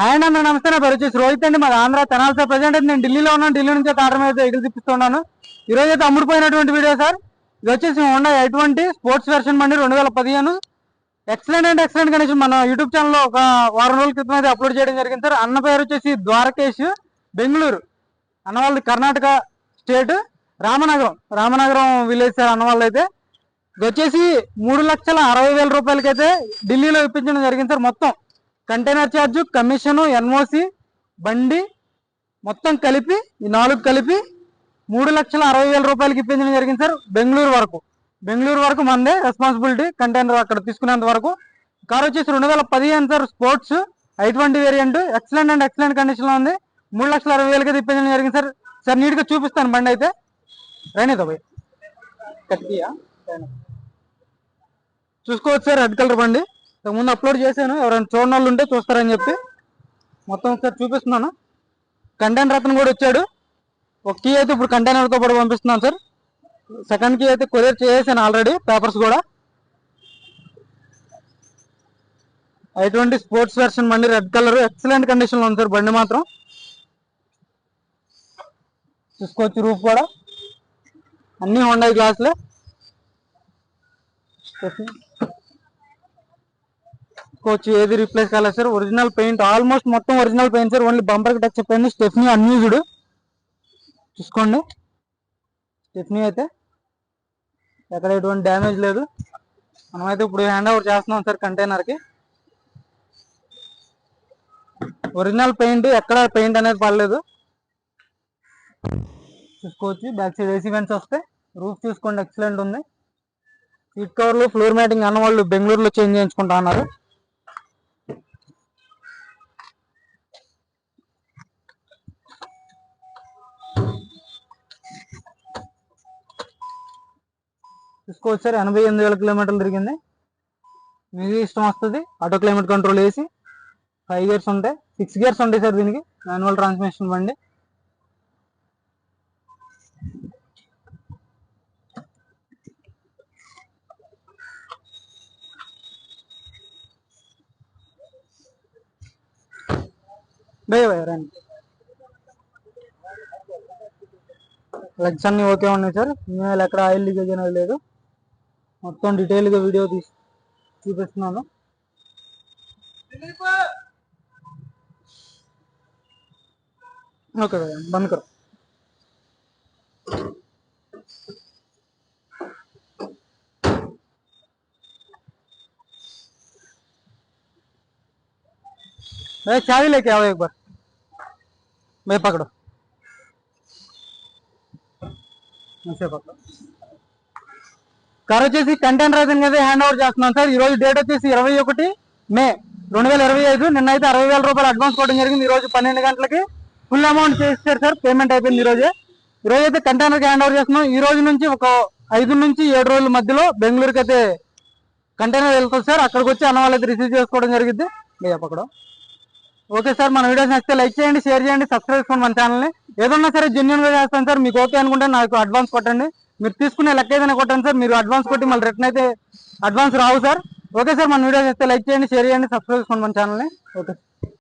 Hi అన్న నమస్తే నా పేరు వచ్చేసి రోహిత్ అండి. మాది ఆంధ్ర తెనాలి సార్ ప్రజెంట్. అయితే నేను ఢిల్లీలో ఉన్నాను. ఢిల్లీ నుంచి అయితే ఆర్డర్ అయితే ఎగులు తిప్పిస్తున్నాను. ఈ రోజు అయితే అమ్ముడుపోయినటువంటి వీడియో సార్. ఇది వచ్చేసి హోండా ఎటువంటి స్పోర్ట్స్ వెర్షన్ బండి రెండు వేల పదిహేను. ఎక్సలెంట్ అండ్ ఎక్సలెంట్ కండిషన్ మన యూట్యూబ్ ఛానల్లో ఒక వారం రోజుల క్రితం అయితే అప్లోడ్ చేయడం జరిగింది సార్. అన్న పేరు వచ్చేసి ద్వారకేష్ బెంగళూరు. అన్న వాళ్ళది Karnataka state Ramanagaram. Ramanagaram village sir అన్న వాళ్ళు అయితే. ఇది వచ్చేసి మూడు లక్షల అరవై వేల రూపాయలకైతే ఢిల్లీలో ఇప్పించడం జరిగింది సార్ మొత్తం. కంటైనర్ ఛార్జ్ కమిషను ఎన్ఓసి బండి మొత్తం కలిపి ఈ నాలుగు కలిపి మూడు లక్షల అరవై వేల రూపాయలకి ఇప్పించడం జరిగింది సార్ బెంగళూరు వరకు. బెంగళూరు వరకు మందే రెస్పాన్సిబిలిటీ కంటైనర్ అక్కడ తీసుకునేంత వరకు. కార్ వచ్చేసి రెండు వేల పదిహేను sir sports i twenty variant excellent and excellent కండిషన్లో ఉంది. మూడు లక్షల అరవై వేలకి ఇప్పించడం జరిగింది సార్. సార్ నీట్గా చూపిస్తాను బండి అయితే. రైనేదా పోయి. కట్టియా? చూసుకోవచ్చు సార్ రెడ్ కలర్ బండి. ముందు అప్లోడ్ చేశాను. ఎవరైనా చూడని వాళ్ళు ఉంటే చూస్తారని చెప్పి మొత్తం ఒకసారి చూపిస్తున్నాను. కంటైనర్ అతను కూడా వచ్చాడు. ఒక కీ అయితే ఇప్పుడు కంటైనర్తో పాటు పంపిస్తున్నాను సార్. సెకండ్ కీ అయితే కొరియర్ చేసేసాను ఆల్రెడీ పేపర్స్ కూడా. ఐటువంటి స్పోర్ట్స్ వెర్షన్ బండి రెడ్ కలర్ ఎక్సలెంట్ కండిషన్లో ఉంది సార్ బండి మాత్రం. చూసుకోవచ్చు రూఫ్ కూడా. అన్ని హోండా గ్లాసులే తీసుకోవచ్చు ఏది రీప్లేస్ కాలేదు సార్ ఒరిజినల్ పెయింట్ ఆల్మోస్ట్ మొత్తం original paint sir only bumper touch అయిపోయింది స్టెఫ్నీ అన్యూజ్డ్ చూసుకోండి. స్టెఫ్నీ అయితే ఎక్కడ ఎటువంటి డ్యామేజ్ లేదు. మనమైతే ఇప్పుడు హ్యాండ్ ఓవర్ చేస్తున్నాం సార్ కంటైనర్కి ఒరిజినల్ పెయింట్ ఎక్కడ పెయింట్ అనేది పడలేదు. చూసుకోవచ్చు. బ్యాక్ సైడ్ ఏసీ వెంట్స్ వస్తే రూఫ్ చూసుకోండి. ఎక్సలెంట్ ఉంది. సీట్ కవర్లు ఫ్లోర్ మ్యాటింగ్ అన్న వాళ్ళు బెంగళూరులో చేంజ్ చేయించుకుంటా అన్నారు. చూసుకోవచ్చు సార్ ఎనభై ఎనిమిది వేల కిలోమీటర్లు తిరిగింది. మీకు ఇష్టం వస్తుంది ఆటో క్లైమేట్ కంట్రోల్ వేసి ఫైవ్ గేర్స్ ఉంటాయి సిక్స్ గేర్స్ ఉంటాయి సార్ దీనికి మాన్యువల్ ట్రాన్స్మిషన్ బండి. భయ భయ రండి లెగ్స్ అన్ని ఓకే ఉన్నాయి సార్. ఇవాళ ఎక్కడ ఆయిల్ లీకేజ్ అనేది లేదు. మొత్తం డీటెయిల్ గా వీడియో తీసి చూపిస్తున్నాను ఓకే భయ్యా బంద్ కరో भैया चाबी लेके आओ एक बार मैं पकड़ो ऐसे पकड़ो కార్ వచ్చేసి కంటెన్ రైజింగ్ అయితే హ్యాండ్ ఓవర్ చేస్తున్నాం సార్. ఈ రోజు డేట్ వచ్చేసి ఇరవై ఒకటి మే రెండు వేల ఇరవై ఐదు. నిన్న అయితే అరవై వేల రూపాయలు అడ్వాన్స్ కొట్టడం జరిగింది. ఈ రోజు పన్నెండు గంటలకి ఫుల్ అమౌంట్ చేస్తారు సార్. పేమెంట్ అయిపోయింది ఈ రోజే. ఈ రోజు అయితే కంటైనర్కి హ్యాండ్ ఓవర్ చేస్తున్నాం. ఈ రోజు నుంచి ఒక ఐదు నుంచి ఏడు రోజుల మధ్యలో బెంగళూరుకి అయితే కంటైనర్ వెళ్తుంది సార్. అక్కడికి వచ్చి అన్న వాళ్ళైతే రిసీవ్ చేసుకోవడం జరిగింది మీ పక్కడం ఓకే సార్ మన వీడియోస్ నచ్చితే లైక్ చేయండి షేర్ చేయండి సబ్స్క్రైబ్ చేసుకోండి మన ఛానల్ని. ఏదన్నా సరే జెన్యున్గా చేస్తాను సార్. మీకు ఓకే అనుకుంటే నాకు అడ్వాన్స్ కొట్టండి. మీరు తీసుకునే లెక్క ఏదైనా కొట్టండి సార్. మీరు అడ్వాన్స్ కొట్టి మళ్ళీ రిటర్న్ అయితే అడ్వాన్స్ రావు సార్. ఓకే సార్ మన వీడియోస్ నచ్చితే లైక్ చేయండి షేర్ చేయండి సబ్స్క్రైబ్ చేసుకోండి మన ఛానల్ని ఓకే